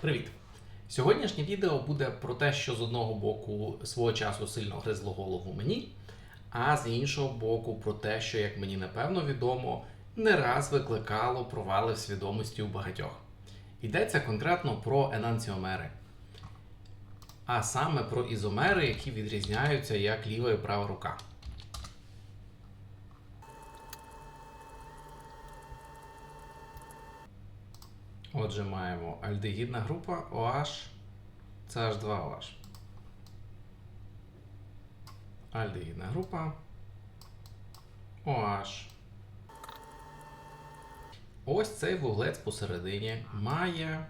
Привіт! Сьогоднішнє відео буде про те, що з одного боку свого часу сильно гризло голову мені, а з іншого боку, про те, що, як мені напевно відомо, не раз викликало провали в свідомості у багатьох. Йдеться конкретно про енанціомери, а саме про ізомери, які відрізняються як ліва і права рука. Отже, маємо альдегідна група OH, CH2OH. Альдегідна група OH. Ось цей вуглець посередині має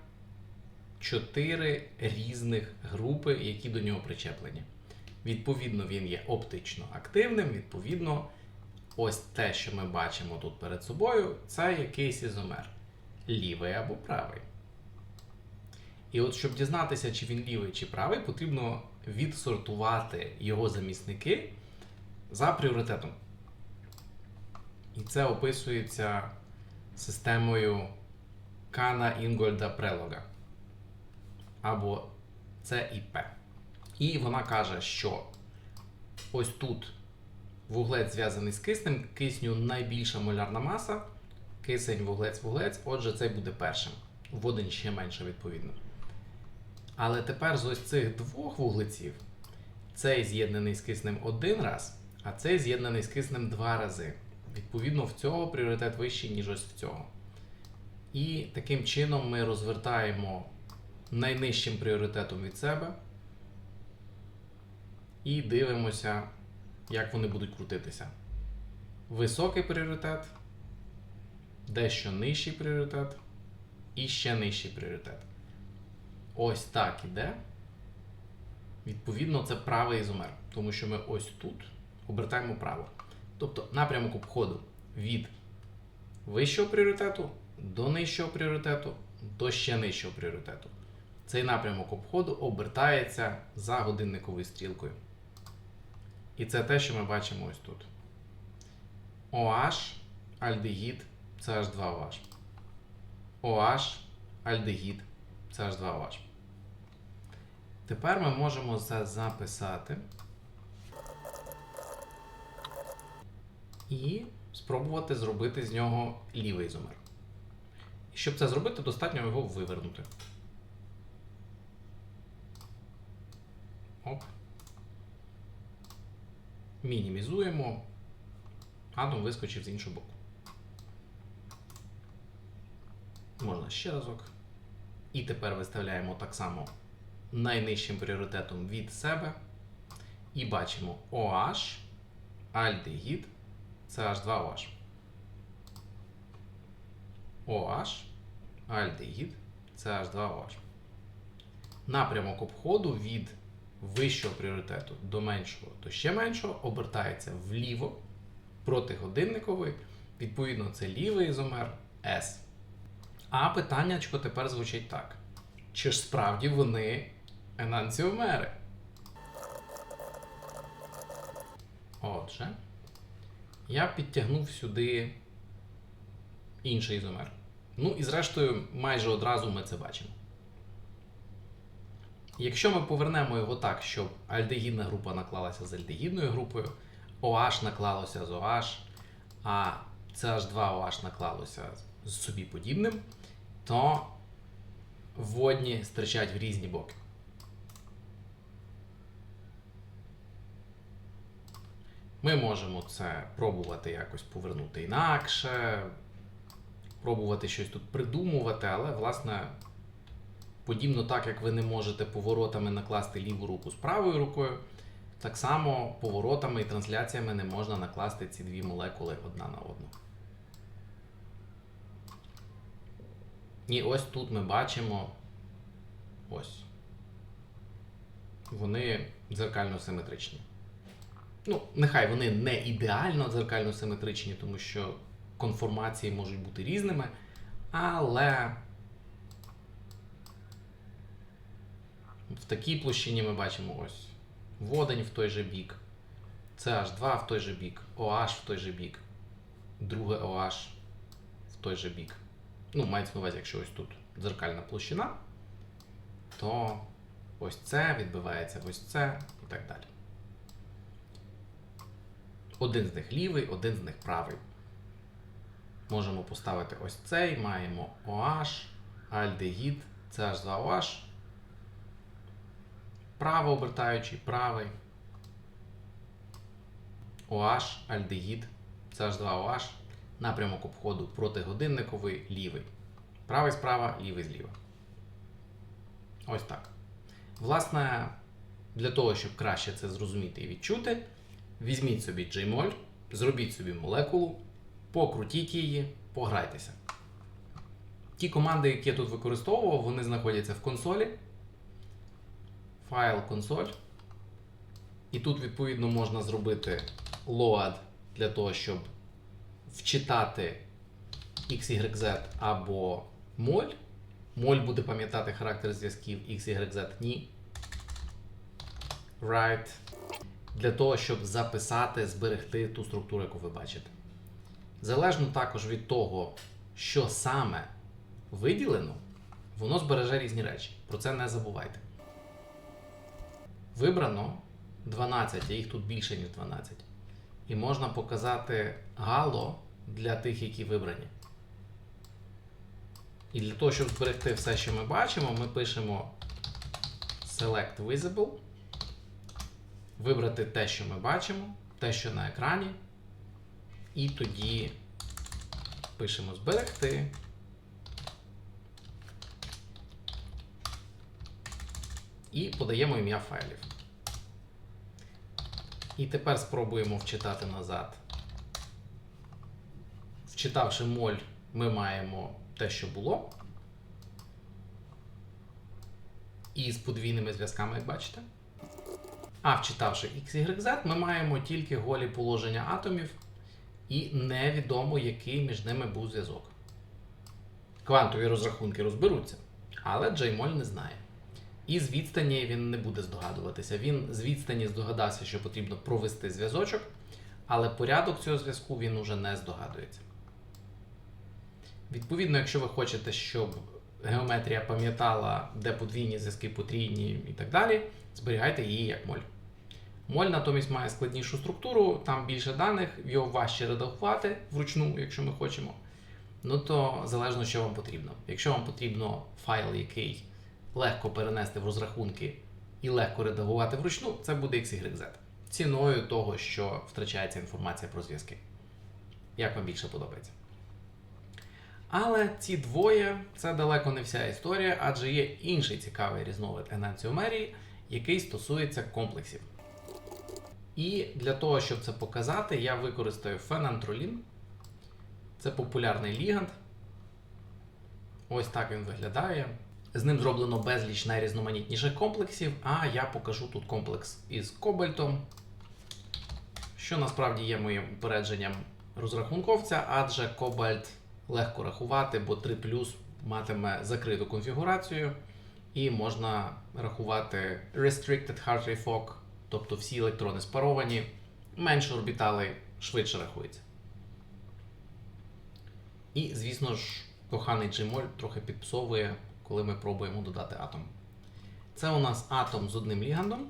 чотири різних групи, які до нього причеплені. Відповідно, він є оптично активним, відповідно, ось те, що ми бачимо тут перед собою, це якийсь ізомер. Лівий або правий. І от щоб дізнатися, чи він лівий чи правий, потрібно відсортувати його замісники за пріоритетом. І це описується системою Кана Інгольда Прелога або ЦІП. І вона каже, що ось тут вуглець зв'язаний з киснем, кисню найбільша молярна маса, кисень, вуглець, вуглець, отже, цей буде першим. Водень ще менше, відповідно. Але тепер з ось цих двох вуглеців цей з'єднаний з киснем один раз, а цей з'єднаний з киснем два рази. Відповідно, в цього пріоритет вищий, ніж ось в цього. І таким чином ми розвертаємо найнижчим пріоритетом від себе і дивимося, як вони будуть крутитися. Високий пріоритет, дещо нижчий пріоритет і ще нижчий пріоритет. Ось так іде. Відповідно, це правий ізомер, тому що ми ось тут обертаємо право. Тобто напрямок обходу від вищого пріоритету до нижчого пріоритету до ще нижчого пріоритету. Цей напрямок обходу обертається за годинниковою стрілкою. І це те, що ми бачимо ось тут. OH, альдегід, CH2OH. OH, альдегід, CH2OH. Тепер ми можемо це записати і спробувати зробити з нього лівий ізомер. І щоб це зробити, достатньо його вивернути. Оп. Мінімізуємо. Атом вискочив з іншого боку. Можна ще разок. І тепер виставляємо так само найнижчим пріоритетом від себе. І бачимо OH, альдегід, CH2OH. OH, альдегід, CH2OH. Напрямок обходу від вищого пріоритету до меншого до ще меншого обертається вліво проти годинникової. Відповідно, це лівий ізомер S. А питаннячко тепер звучить так: чи ж справді вони енанціомери? Отже, я підтягнув сюди інший ізомер. Ну і зрештою, майже одразу ми це бачимо. Якщо ми повернемо його так, щоб альдегідна група наклалася з альдегідною групою, OH наклалося з OH, а CH2OH наклалося з собі подібним, то водні стирчать в різні боки. Ми можемо це пробувати якось повернути інакше, пробувати щось тут придумувати, але, власне, подібно так, як ви не можете поворотами накласти ліву руку з правою рукою, так само поворотами і трансляціями не можна накласти ці дві молекули одна на одну. І ось тут ми бачимо ось. Вони дзеркально симетричні. Ну, нехай вони не ідеально дзеркально симетричні, тому що конформації можуть бути різними, але в такій площині ми бачимо ось водень в той же бік, CH2 в той же бік, OH в той же бік, друге OH в той же бік. Ну, мається на увазі, якщо ось тут дзеркальна площина, то ось це відбивається ось це і так далі. Один з них лівий, один з них правий. Можемо поставити ось цей, маємо OH, альдегід, CH2OH. Право обертаючий, правий. OH, альдегід, CH2OH. Напрямок обходу протигодинниковий, лівий. Правий справа, лівий зліва. Ось так. Власне, для того, щоб краще це зрозуміти і відчути, візьміть собі Jmol, зробіть собі молекулу, покрутіть її, пограйтеся. Ті команди, які я тут використовував, вони знаходяться в консолі. Файл консоль. І тут, відповідно, можна зробити load для того, щоб вчитати XYZ або моль. Моль буде пам'ятати характер зв'язків XYZ ні. Write. Для того, щоб записати, зберегти ту структуру, яку ви бачите. Залежно також від того, що саме виділено, воно збереже різні речі. Про це не забувайте. Вибрано 12, а їх тут більше, ніж 12. І можна показати гало для тих, які вибрані. І для того, щоб зберегти все, що ми бачимо, ми пишемо Select Visible. Вибрати те, що ми бачимо, те, що на екрані. І тоді пишемо зберегти. І подаємо ім'я файлів. І тепер спробуємо вчитати назад. Вчитавши моль, ми маємо те, що було. І з подвійними зв'язками, як бачите. А вчитавши XYZ, ми маємо тільки голі положення атомів, і невідомо, який між ними був зв'язок. Квантові розрахунки розберуться, але JMOL не знає. І з відстані він не буде здогадуватися. Він з відстані здогадався, що потрібно провести зв'язочок, але порядок цього зв'язку він уже не здогадується. Відповідно, якщо ви хочете, щоб геометрія пам'ятала, де подвійні зв'язки потрійні і так далі, зберігайте її як моль. Моль натомість має складнішу структуру, там більше даних, його важче редагувати вручну, якщо ми хочемо. Ну то залежно, що вам потрібно. Якщо вам потрібно файл, який легко перенести в розрахунки і легко редагувати вручну, це буде XYZ. Ціною того, що втрачається інформація про зв'язки. Як вам більше подобається. Але ці двоє це далеко не вся історія, адже є інший цікавий різновид енанціомерії, який стосується комплексів. І для того, щоб це показати, я використаю фенантролін. Це популярний ліганд. Ось так він виглядає. З ним зроблено безліч найрізноманітніших комплексів, а я покажу тут комплекс із кобальтом, що насправді є моїм упередженням розрахунковця, адже кобальт легко рахувати, бо 3 матиме закриту конфігурацію, і можна рахувати Restricted Hard Rate Fog, тобто всі електрони спаровані, менше орбіталей швидше рахується. І, звісно ж, коханий Gmol трохи підпсовує, коли ми пробуємо додати атом. Це у нас атом з одним лігандом.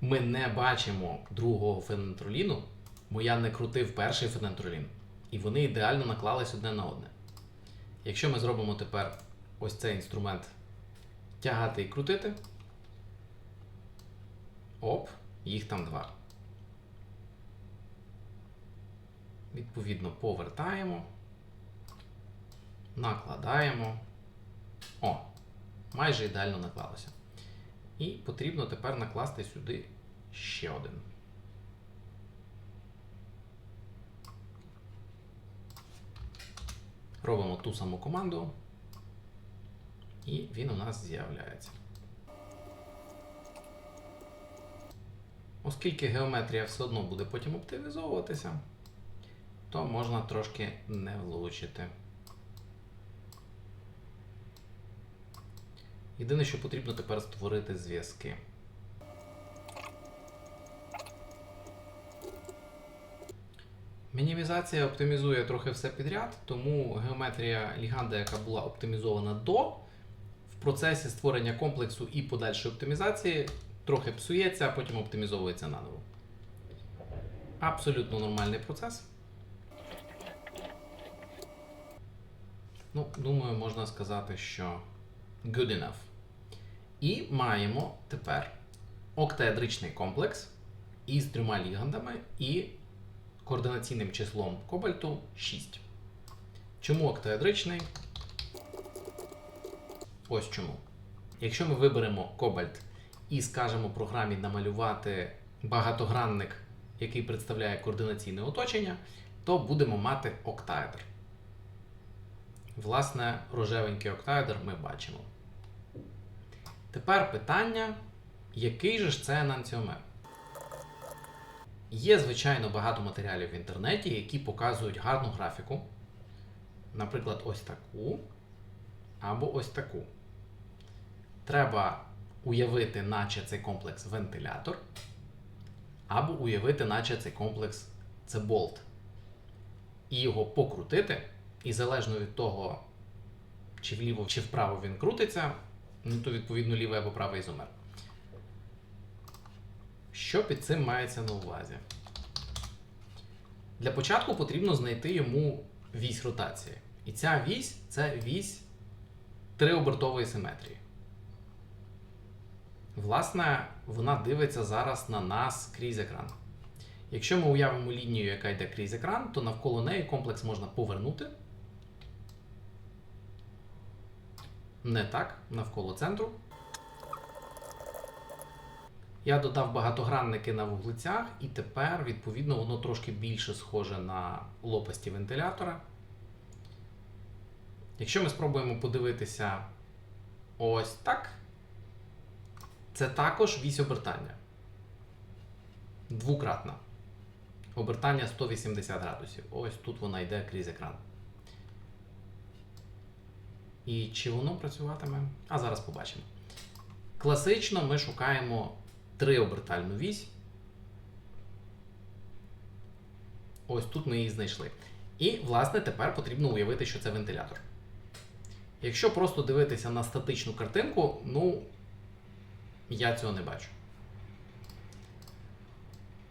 Ми не бачимо другого фенантроліну, бо я не крутив перший фенантролін. І вони ідеально наклались одне на одне. Якщо ми зробимо тепер ось цей інструмент тягати і крутити. Оп, їх там два. Відповідно, повертаємо, накладаємо. О, майже ідеально наклалося. І потрібно тепер накласти сюди ще один. Робимо ту саму команду, і він у нас з'являється. Оскільки геометрія все одно буде потім оптимізовуватися, то можна трошки не влучити. Єдине, що потрібно тепер створити зв'язки. Мінімізація оптимізує трохи все підряд, тому геометрія ліганда, яка була оптимізована до, в процесі створення комплексу і подальшої оптимізації трохи псується, а потім оптимізовується наново. Абсолютно нормальний процес. Ну, думаю, можна сказати, що good enough. І маємо тепер октаедричний комплекс із трьома лігандами і координаційним числом кобальту 6. Чому октаедричний? Ось чому. Якщо ми виберемо кобальт і скажемо програмі намалювати багатогранник, який представляє координаційне оточення, то будемо мати октаедр. Власне, рожевенький октаедр ми бачимо. Тепер питання, який же ж це енанціомер? Є, звичайно, багато матеріалів в інтернеті, які показують гарну графіку. Наприклад, ось таку або ось таку. Треба уявити, наче цей комплекс вентилятор, або уявити, наче цей комплекс це болт. І його покрутити, і залежно від того, чи вліво, чи вправо він крутиться, ну то відповідно лівий або правий ізомер. Що під цим мається на увазі? Для початку потрібно знайти йому вісь ротації. І ця вісь це вісь триобертової симетрії. Власне, вона дивиться зараз на нас крізь екран. Якщо ми уявимо лінію, яка йде крізь екран, то навколо неї комплекс можна повернути. Не так, навколо центру. Я додав багатогранники на вуглецях, і тепер, відповідно, воно трошки більше схоже на лопасті вентилятора. Якщо ми спробуємо подивитися ось так, це також вісь обертання. Двукратна. Обертання 180 градусів. Ось тут вона йде крізь екран. І чи воно працюватиме? А зараз побачимо. Класично ми шукаємо триобертальну вісь. Ось тут ми її знайшли. І, власне, тепер потрібно уявити, що це вентилятор. Якщо просто дивитися на статичну картинку, ну, я цього не бачу.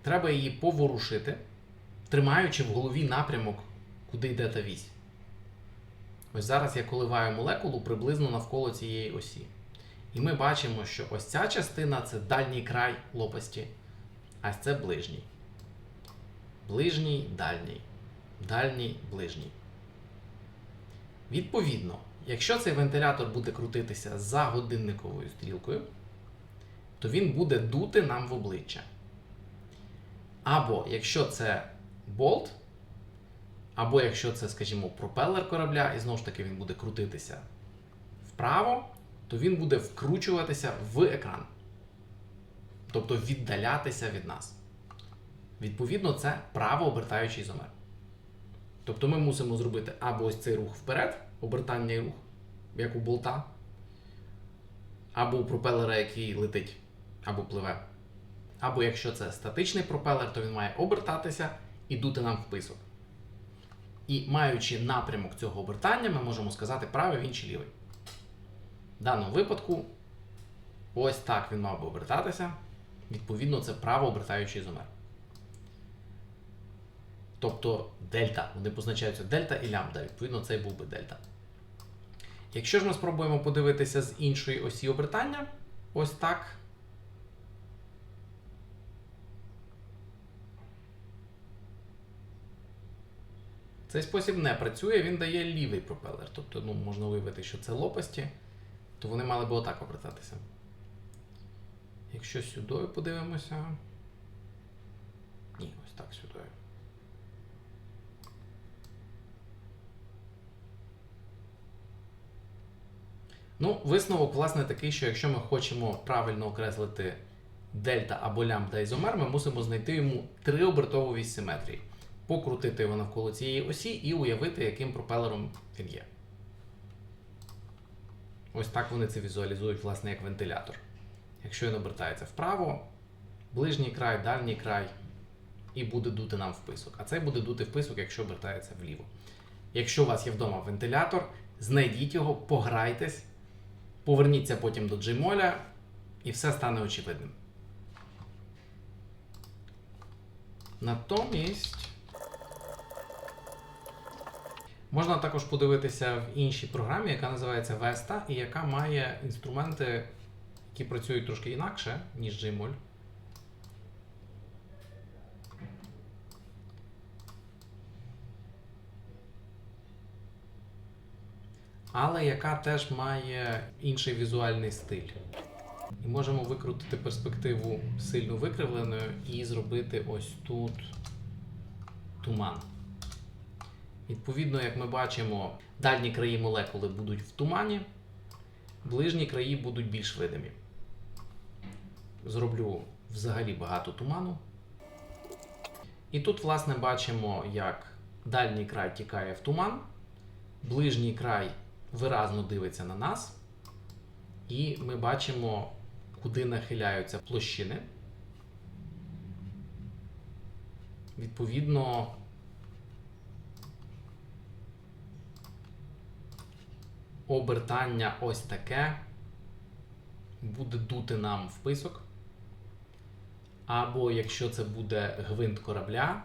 Треба її поворушити, тримаючи в голові напрямок, куди йде та вісь. Ось зараз я коливаю молекулу приблизно навколо цієї осі. І ми бачимо, що ось ця частина це дальній край лопасті, а це ближній. Ближній, дальній. Дальній, ближній. Відповідно, якщо цей вентилятор буде крутитися за годинниковою стрілкою, то він буде дути нам в обличчя. Або якщо це болт, або якщо це, скажімо, пропелер корабля, і знову ж таки він буде крутитися вправо, то він буде вкручуватися в екран. Тобто віддалятися від нас. Відповідно, це правообертаючий ізомер. Тобто ми мусимо зробити або ось цей рух вперед, обертальний рух, як у болта, або у пропелера, який летить, або пливе. Або якщо це статичний пропелер, то він має обертатися і дути нам в писок. І маючи напрямок цього обертання, ми можемо сказати правий він чи лівий. В даному випадку, ось так він мав би обертатися. Відповідно, це правообертаючий ізомер. Тобто дельта. Вони позначаються дельта і лямбда. Відповідно, цей був би дельта. Якщо ж ми спробуємо подивитися з іншої осі обертання, ось так. Цей спосіб не працює, він дає лівий пропелер. Тобто, ну, можна виявити, що це лопасті, то вони мали би отак обертатися. Якщо сюди подивимося. Ні, ось так сюди. Ну, висновок, власне, такий, що якщо ми хочемо правильно окреслити дельта або лямбда ізомер, ми мусимо знайти йому триобертову вісь симетрії покрутити його навколо цієї осі і уявити, яким пропелером він є. Ось так вони це візуалізують, власне, як вентилятор. Якщо він обертається вправо, ближній край, дальній край, і буде дути нам в писок. А цей буде дути в писок, якщо обертається вліво. Якщо у вас є вдома вентилятор, знайдіть його, пограйтесь, поверніться потім до Gmol і все стане очевидним. Натомість. Можна також подивитися в іншій програмі, яка називається Vesta, і яка має інструменти, які працюють трошки інакше, ніж Gmol. Але яка теж має інший візуальний стиль. І можемо викрутити перспективу сильно викривленою і зробити ось тут туман. Відповідно, як ми бачимо, дальні краї молекули будуть в тумані, ближні краї будуть більш видимі. Зроблю взагалі багато туману. І тут, власне, бачимо, як дальній край тікає в туман, ближній край виразно дивиться на нас, і ми бачимо, куди нахиляються площини. Відповідно, обертання ось таке буде дути нам в писок. Або якщо це буде гвинт корабля,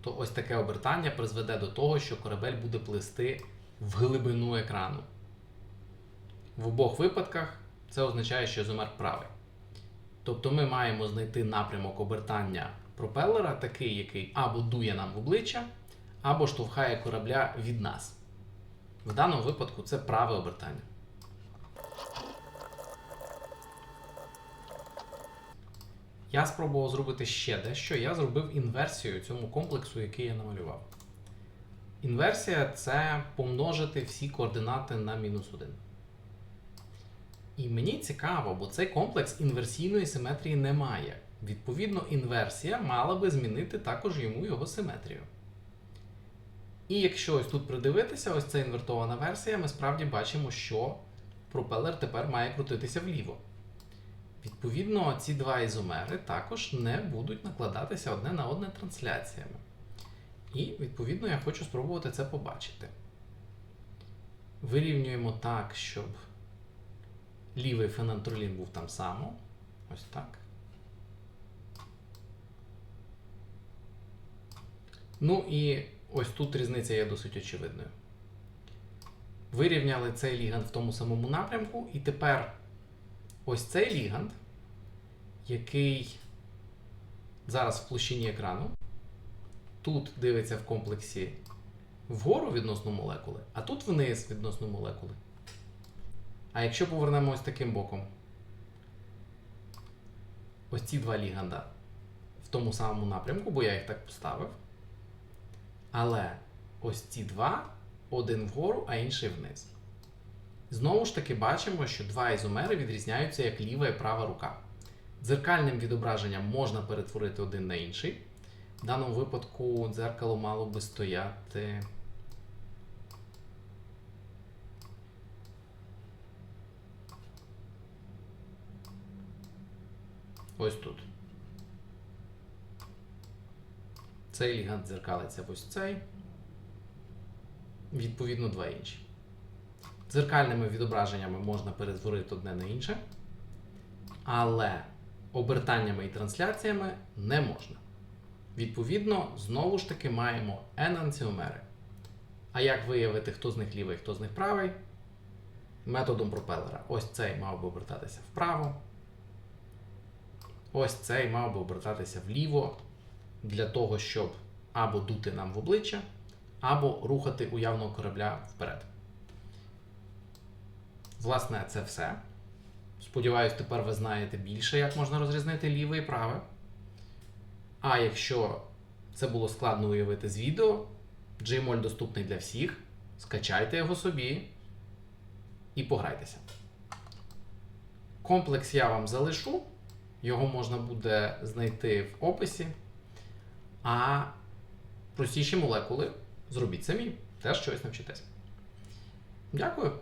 то ось таке обертання призведе до того, що корабель буде плисти в глибину екрану. В обох випадках це означає, що ізомер правий. Тобто ми маємо знайти напрямок обертання пропелера, такий, який або дує нам в обличчя, або штовхає корабля від нас. В даному випадку це праве обертання. Я спробував зробити ще дещо. Я зробив інверсію цьому комплексу, який я намалював. Інверсія це помножити всі координати на мінус 1. І мені цікаво, бо цей комплекс інверсійної симетрії не має. Відповідно, інверсія мала би змінити також йому його симетрію. І якщо ось тут придивитися, ось ця інвертована версія, ми справді бачимо, що пропелер тепер має крутитися вліво. Відповідно, ці два ізомери також не будуть накладатися одне на одне трансляціями. І, відповідно, я хочу спробувати це побачити. Вирівнюємо так, щоб лівий фенантролін був там само. Ось так. Ну і ось тут різниця є досить очевидною. Вирівняли цей ліганд в тому самому напрямку, і тепер ось цей ліганд, який зараз в площині екрану, тут дивиться в комплексі вгору відносно молекули, а тут вниз відносно молекули. А якщо повернемо ось таким боком, ось ці два ліганда в тому самому напрямку, бо я їх так поставив. Але ось ці два, один вгору, а інший вниз. Знову ж таки бачимо, що два ізомери відрізняються як ліва і права рука. Дзеркальним відображенням можна перетворити один на інший. В даному випадку дзеркало мало би стояти. Ось тут. Цей лігант дзеркалиться в ось цей. Відповідно, два інші. Дзеркальними відображеннями можна перетворити одне на інше, але обертаннями і трансляціями не можна. Відповідно, знову ж таки маємо енанціомери. А як виявити, хто з них лівий, хто з них правий? Методом пропелера. Ось цей мав би обертатися вправо. Ось цей мав би обертатися вліво для того, щоб або дути нам в обличчя, або рухати уявного корабля вперед. Власне, це все. Сподіваюсь, тепер ви знаєте більше, як можна розрізнити ліве і праве. А якщо це було складно уявити з відео, Gmol доступний для всіх. Скачайте його собі і пограйтеся. Комплекс я вам залишу. Його можна буде знайти в описі. А простіші молекули зробіть самі, теж щось навчитесь. Дякую.